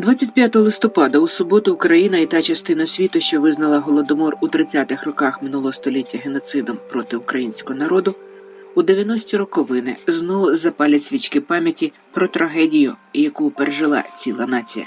25 листопада у суботу Україна і та частина світу, що визнала голодомор у 30-х роках минулого століття геноцидом проти українського народу, у 90-ті роковини знову запалять свічки пам'яті про трагедію, яку пережила ціла нація.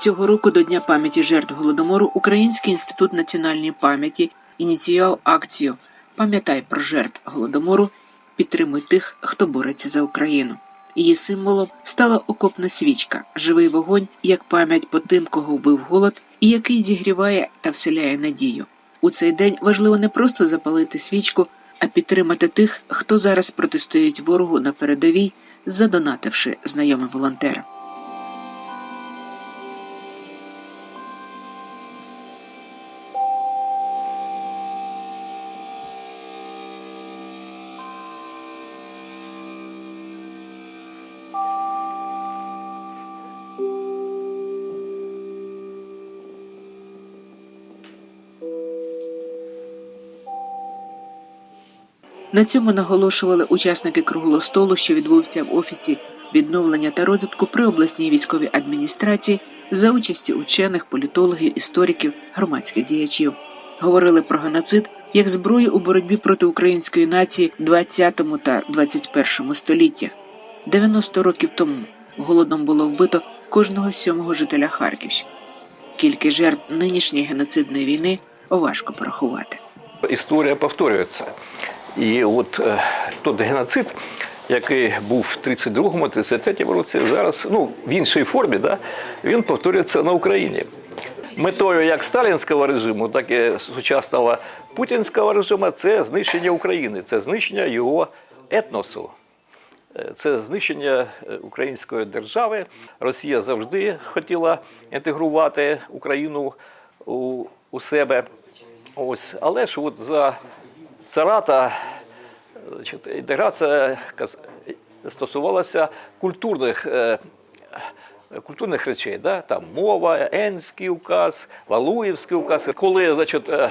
Цього року до Дня пам'яті жертв голодомору Український інститут національної пам'яті ініціював акцію Пам'ятай про жертв голодомору, підтримуй тих, хто бореться за Україну. Її символом стала окопна свічка, живий вогонь як пам'ять по тим, кого вбив голод, і який зігріває та вселяє надію. У цей день важливо не просто запалити свічку, а підтримати тих, хто зараз протистоїть ворогу на передовій, задонативши знайомим волонтерам. На цьому наголошували учасники круглого столу, що відбувся в офісі відновлення та розвитку при обласній військовій адміністрації за участі учених, політологів, істориків, громадських діячів. Говорили про геноцид як зброю у боротьбі проти української нації в 20 та 21 століттях. 90 років тому голодом було вбито кожного сьомого жителя Харківщини. Кількість жертв нинішньої геноцидної війни важко порахувати. Історія повторюється. І от е, той геноцид, який був в 32-33 році, зараз ну, в іншій формі, да, він повторюється на Україні. Метою як сталінського режиму, так і сучасного путінського режиму це знищення України, це знищення його етносу. Е, Це знищення е, української держави. Росія завжди хотіла інтегрувати Україну у, у себе. Ось, але ж от за царата інтеграція стосувалася культурних, е, культурних речей, да? там мова, Енський указ, Валуєвський указ. Коли значить, е,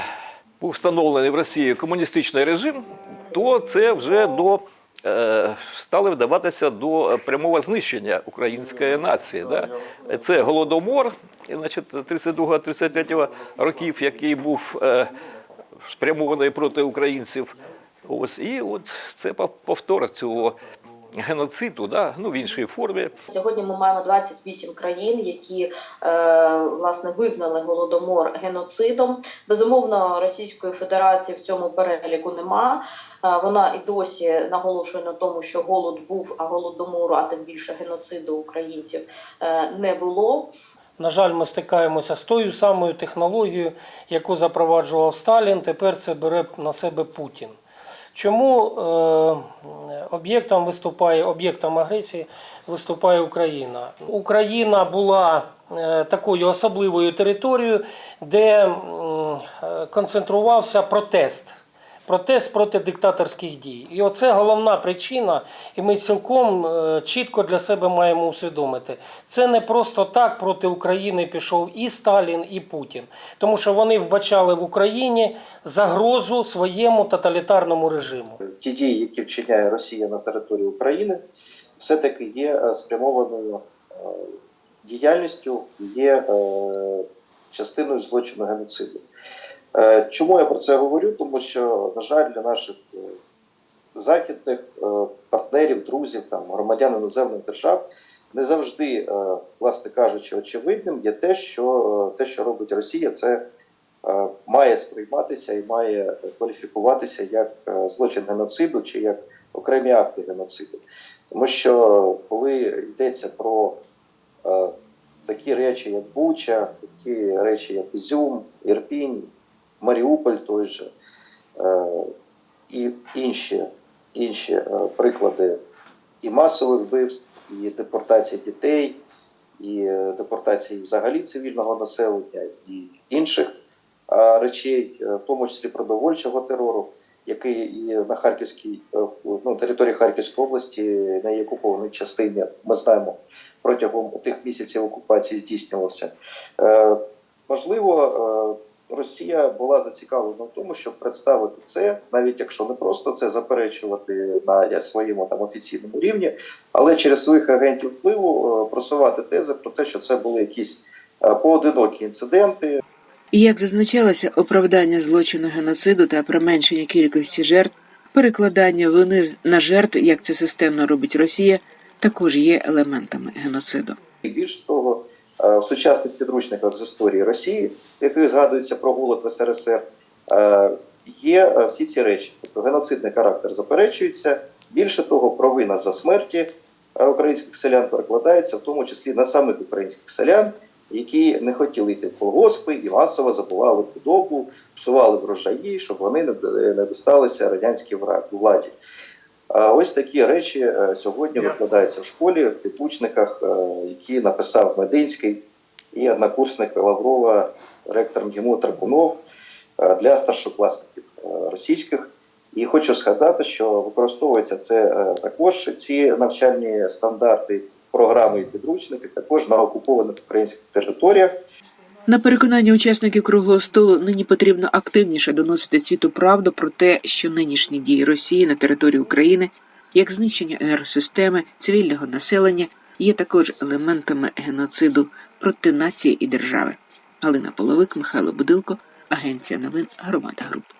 був встановлений в Росії комуністичний режим, то це вже до е, стали вдаватися до прямого знищення української нації. Да? Це голодомор, значить, 32-33 років, який був спрямований проти українців. Ось і от це пов- повтор цього геноциду, да? ну в іншій формі. Сьогодні ми маємо 28 країн, які е, власне визнали голодомор геноцидом. Безумовно, Російської Федерації в цьому переліку нема. Е, вона і досі наголошує на тому, що голод був, а голодомору, а тим більше геноциду українців е, не було. На жаль, ми стикаємося з тою самою технологією, яку запроваджував Сталін. Тепер це бере на себе Путін. Чому е, об'єктом виступає об'єктом агресії виступає Україна? Україна була е, такою особливою територією, де е, концентрувався протест. Протест проти диктаторських дій. І оце головна причина, і ми цілком е, чітко для себе маємо усвідомити. Це не просто так проти України пішов і Сталін, і Путін, тому що вони вбачали в Україні загрозу своєму тоталітарному режиму. ті дії, які вчиняє Росія на території України, все-таки є е, спрямованою е, діяльністю, є частиною злочину геноциду. Е, Чому я про це говорю? Тому що, на жаль, для наших е, західних е, партнерів, друзів, там, громадян іноземних держав не завжди, власне кажучи, очевидним є те, що те, що робить Росія, це має сприйматися і має кваліфікуватися як злочин геноциду чи як окремі акти геноциду. Тому що коли йдеться про такі речі, як Буча, такі речі, як Ізюм, Ірпінь, Маріуполь той же, е, і інші, інші е, приклади і масових вбивств, і депортації дітей, і е, депортації взагалі цивільного населення, і інших речей, в тому числі продовольчого терору, який і на Харківській ну, території Харківської області, на її окупованій частині, ми знаємо, протягом тих місяців окупації здійснювався. Можливо, Росія була зацікавлена в тому, щоб представити це, навіть якщо не просто це заперечувати на своєму там офіційному рівні, але через своїх агентів впливу е, просувати тези про те, що це були якісь е, поодинокі інциденти, І як зазначалося, оправдання злочину геноциду та применшення кількості жертв, перекладання вини на жертв, як це системно робить Росія, також є елементами геноциду. І більш того, в сучасних підручниках з історії Росії, яких згадується про голод в СРСР, е, є е, всі ці речі. Тобто геноцидний характер заперечується. Більше того, провина за смерті е, українських селян перекладається в тому числі на самих українських селян, які не хотіли йти в колгоспи і масово забували худобу, псували врожаї, щоб вони не досталися радянській владі. Ось такі речі е, сьогодні викладаються в школі в підручниках, е, які написав Мединський і однокурсник Лаврова, ректор МГІМО Тракунов е, для старшокласників російських. І хочу згадати, що використовується це також ці навчальні стандарти, програми і підручники, також на окупованих українських територіях. На переконання учасників круглого столу нині потрібно активніше доносити світу правду про те, що нинішні дії Росії на території України, як знищення енергосистеми цивільного населення, є також елементами геноциду проти нації і держави. Галина Половик, Михайло Будилко, Агенція новин Громада Груп.